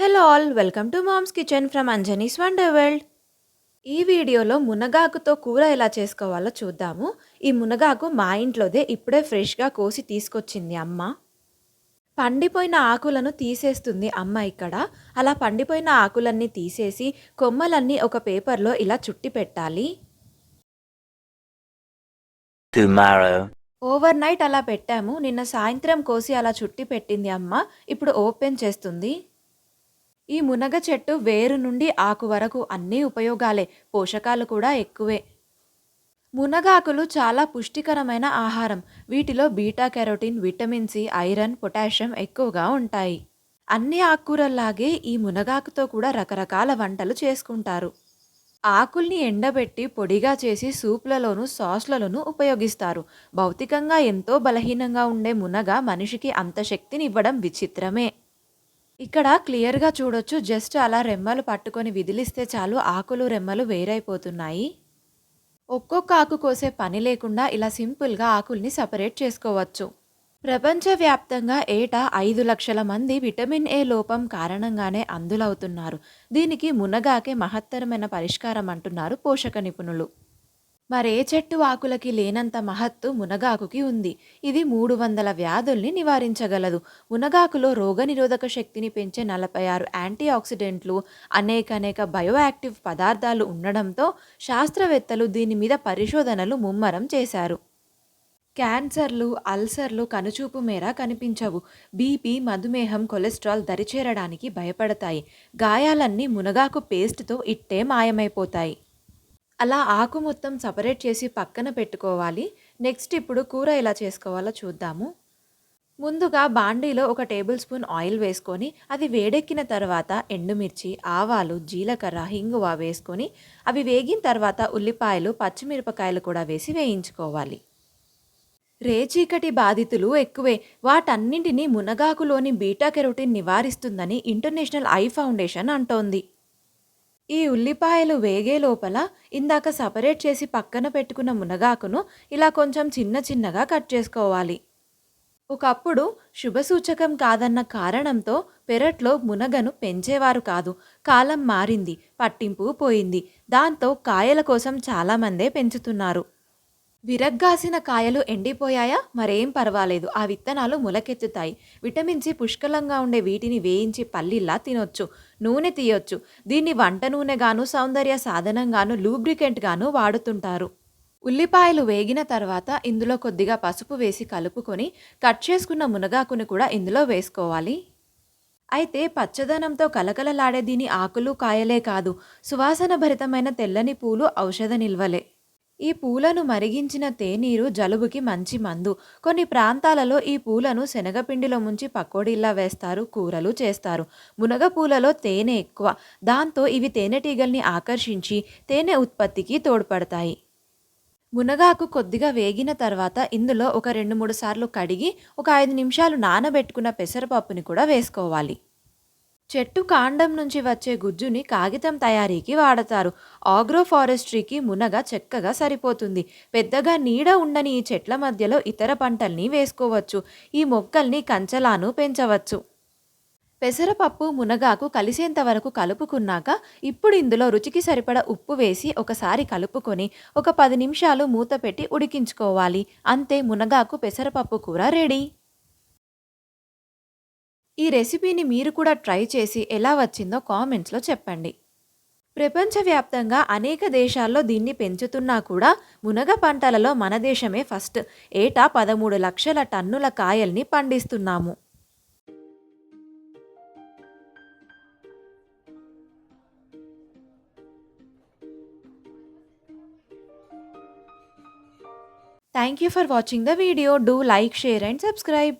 Hello all welcome to mom's kitchen from Anjani's wonder world ఈ వీడియోలో మునగాకుతో కూర ఎలా చేసుకోవాలో చూద్దాము. ఈ మునగాకు మా ఇంట్లోదే ఇప్పుడే ఫ్రెష్గా కోసి తీసుకొచ్చింది అమ్మ. పండిపోయిన ఆకులను తీసేస్తుంది అమ్మ ఇక్కడ. అలా పండిపోయిన ఆకులన్నీ తీసేసి కొమ్మలన్నీ ఒక పేపర్లో ఇలా చుట్టి పెట్టాలి. ఓవర్ నైట్ అలా పెట్టాము. నిన్న సాయంత్రం కోసి అలా చుట్టి పెట్టింది అమ్మ. ఇప్పుడు ఓపెన్ చేస్తుంది. ఈ మునగ చెట్టు వేరు నుండి ఆకు వరకు అన్ని ఉపయోగాలే పోషకాలు కూడా ఎక్కువే. మునగాకులు చాలా పుష్టికరమైన ఆహారం. వీటిలో beta carotene vitamin C iron potassium ఎక్కువగా ఉంటాయి. అన్ని ఆకుకూరల్లాగే ఈ మునగాకుతో కూడా రకరకాల వంటలు చేసుకుంటారు. ఆకుల్ని ఎండబెట్టి పొడిగా చేసి సూప్లలోను సాస్లలోనూ ఉపయోగిస్తారు. భౌతికంగా ఎంతో బలహీనంగా ఉండే మునగ మనిషికి అంత శక్తిని ఇవ్వడం విచిత్రమే. ఇక్కడ క్లియర్గా చూడొచ్చు. జస్ట్ అలా రెమ్మలు పట్టుకొని విదిలిస్తే చాలు ఆకులు రెమ్మలు వేరైపోతున్నాయి. ఒక్కొక్క ఆకు కోసే పని లేకుండా ఇలా సింపుల్గా ఆకుల్ని సపరేట్ చేసుకోవచ్చు. ప్రపంచవ్యాప్తంగా ఏటా ఐదు లక్షల మంది విటమిన్ ఏ లోపం కారణంగానే అందులవుతున్నారు. దీనికి మునగాకే మహత్తరమైన పరిష్కారం అంటున్నారు పోషక నిపుణులు. మరే చెట్టు ఆకులకి లేనంత మహత్తు మునగాకుకి ఉంది. ఇది మూడు వందల వ్యాధుల్ని నివారించగలదు. మునగాకులో రోగనిరోధక శక్తిని పెంచే నలభై ఆరు యాంటీ ఆక్సిడెంట్లు అనేక అనేక బయోయాక్టివ్ పదార్థాలు ఉండడంతో శాస్త్రవేత్తలు దీని మీద పరిశోధనలు ముమ్మరం చేశారు. క్యాన్సర్లు అల్సర్లు కనుచూపు మేర కనిపించవు. బీపీ మధుమేహం కొలెస్ట్రాల్ దరిచేరడానికి భయపడతాయి. గాయాలన్నీ మునగాకు పేస్ట్తో ఇట్టే మాయమైపోతాయి. అలా ఆకు మొత్తం సపరేట్ చేసి పక్కన పెట్టుకోవాలి. నెక్స్ట్ ఇప్పుడు కూర ఎలా చేసుకోవాలో చూద్దాము. ముందుగా బాండీలో ఒక టేబుల్ స్పూన్ ఆయిల్ వేసుకొని అది వేడెక్కిన తర్వాత ఎండుమిర్చి ఆవాలు జీలకర్ర హింగువ వేసుకొని అవి వేగిన తర్వాత ఉల్లిపాయలు పచ్చిమిరపకాయలు కూడా వేసి వేయించుకోవాలి. రేచీకటి బాధితులు ఎక్కువే వాటన్నింటినీ మునగాకులోని బీటా కెరోటిన్ నివారిస్తుందని ఇంటర్నేషనల్ ఐ ఫౌండేషన్ అంటోంది. ఈ ఉల్లిపాయలు వేగే లోపల ఇందాక సపరేట్ చేసి పక్కన పెట్టుకున్న మునగాకును ఇలా కొంచెం చిన్న చిన్నగా కట్ చేసుకోవాలి. ఒకప్పుడు శుభసూచకం కాదన్న కారణంతో పెరట్లో మునగను పెంచేవారు కాదు. కాలం మారింది పట్టింపు పోయింది. దాంతో కాయల కోసం చాలామందే పెంచుతున్నారు. విరగ్గాసిన కాయలు ఎండిపోయాయా? మరేం పర్వాలేదు. ఆ విత్తనాలు మొలకెత్తుతాయి. విటమిన్ సి పుష్కలంగా ఉండే వీటిని వేయించి పల్లీలా తినొచ్చు. నూనె తీయొచ్చు. దీన్ని వంట నూనెగాను సౌందర్య సాధనంగాను లూబ్రికెంట్గాను వాడుతుంటారు. ఉల్లిపాయలు వేగిన తర్వాత ఇందులో కొద్దిగా పసుపు వేసి కలుపుకొని కట్ చేసుకున్న మునగాకుని కూడా ఇందులో వేసుకోవాలి. అయితే పచ్చదనంతో కలకలలాడే దీని ఆకులు కాయలే కాదు. సువాసన భరితమైన తెల్లని పూలు ఔషధ నిల్వలే. ఈ పూలను మరిగించిన తేనీరు జలుబుకి మంచి మందు. కొన్ని ప్రాంతాలలో ఈ పూలను శనగపిండిలో ముంచి పకోడీల్లా వేస్తారు కూరలు చేస్తారు. మునగ పూలలో తేనె ఎక్కువ. దాంతో ఇవి తేనెటీగల్ని ఆకర్షించి తేనె ఉత్పత్తికి తోడ్పడతాయి. మునగాకు కొద్దిగా వేగిన తర్వాత ఇందులో ఒక రెండు మూడు సార్లు కడిగి ఒక ఐదు నిమిషాలు నానబెట్టుకున్న పెసరపప్పుని కూడా వేసుకోవాలి. చెట్టు కాండం నుంచి వచ్చే గుజ్జుని కాగితం తయారీకి వాడతారు. ఆగ్రోఫారెస్ట్రీకి మునగ చెక్కగా సరిపోతుంది. పెద్దగా నీడ ఉండని ఈ చెట్ల మధ్యలో ఇతర పంటల్ని వేసుకోవచ్చు. ఈ మొక్కల్ని కంచలాను పెంచవచ్చు. పెసరపప్పు మునగాకు కలిసేంత వరకు కలుపుకున్నాక ఇప్పుడు ఇందులో రుచికి సరిపడ ఉప్పు వేసి ఒకసారి కలుపుకొని ఒక పది నిమిషాలు మూత పెట్టి ఉడికించుకోవాలి. అంతే మునగాకు పెసరపప్పు కూర రెడీ. ఈ రెసిపీని మీరు కూడా ట్రై చేసి ఎలా వచ్చిందో కామెంట్స్లో చెప్పండి. ప్రపంచవ్యాప్తంగా అనేక దేశాల్లో దీన్ని పెంచుతున్నా కూడా మునగ పంటలలో మన దేశమే ఫస్ట్ ఏటా పదమూడు లక్షల టన్నుల కాయల్ని పండిస్తున్నాము. Thank you for watching the video do like share and subscribe